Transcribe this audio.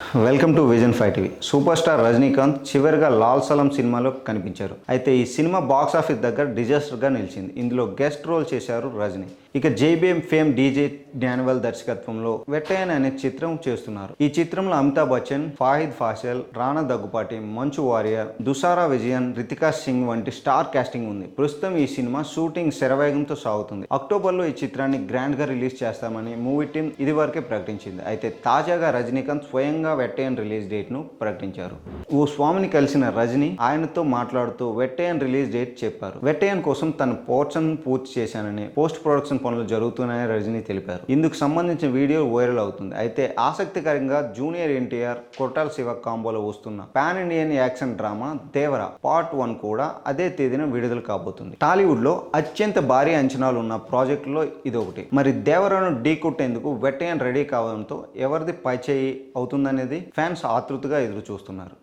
Welcome to vision five TV. Super star Rajinikanth చివరిగా లాల్ సలం సినిమాలో కనిపించారు. అయితే ఈ సినిమా బాక్స్ ఆఫీస్ దగ్గర డిజాస్టర్గా నిలిచింది. ఇందులో గెస్ట్ రోల్ చేశారు రజనీ. ఇక జేబీఎం ఫేమ్ డీజే జ్ఞానవల్ దర్శకత్వంలో వెట్టయన్ అనే చిత్రం చేస్తున్నారు. ఈ చిత్రంలో అమితాబ్ బచ్చన్ ఫాహిద్ ఫాషల్ రాణా దగ్గుపాటి మంచు వారియర్ దుసారా విజయన్ రితికా సింగ్ వంటి స్టార్ కాస్టింగ్ ఉంది. ప్రస్తుతం ఈ సినిమా షూటింగ్ శరవేగంతో సాగుతుంది. అక్టోబర్లో ఈ చిత్రాన్ని గ్రాండ్గా రిలీజ్ చేస్తామని మూవీ టీం ఇదివరకే ప్రకటించింది. అయితే తాజాగా రజనీకాంత్ స్వయంగా వెట్టయన్ రిలీజ్ డేట్ను ప్రకటించారు. ఓ స్వామిని కలిసిన రజని ఆయనతో మాట్లాడుతూ వెట్టయన్ రిలీజ్ డేట్ చెప్పారు. వెట్టయన్ కోసం తన పోర్షన్ పూర్తి చేశానని పోస్ట్ ప్రొడక్షన్ పనులు జరుగుతున్నాయని రజనీ తెలిపారు. ఇందుకు సంబంధించిన వీడియో వైరల్ అవుతుంది. అయితే ఆసక్తికరంగా జూనియర్ ఎన్టీఆర్ కొట్టాల శివ కాంబోలో వస్తున్న pan Indian action drama Devara part one కూడా అదే తేదీన విడుదల కాబోతుంది. టాలీవుడ్లో అత్యంత భారీ అంచనాలు ఉన్న ప్రాజెక్టులో ఇదొకటి. మరి దేవరను ఢీ కొట్టేందుకు వెట్టయన్ రెడీ కావడంతో ఎవరిది పైచేయి అవుతుందనేది ఫ్యాన్స్ ఆతృతగా ఎదురు చూస్తున్నారు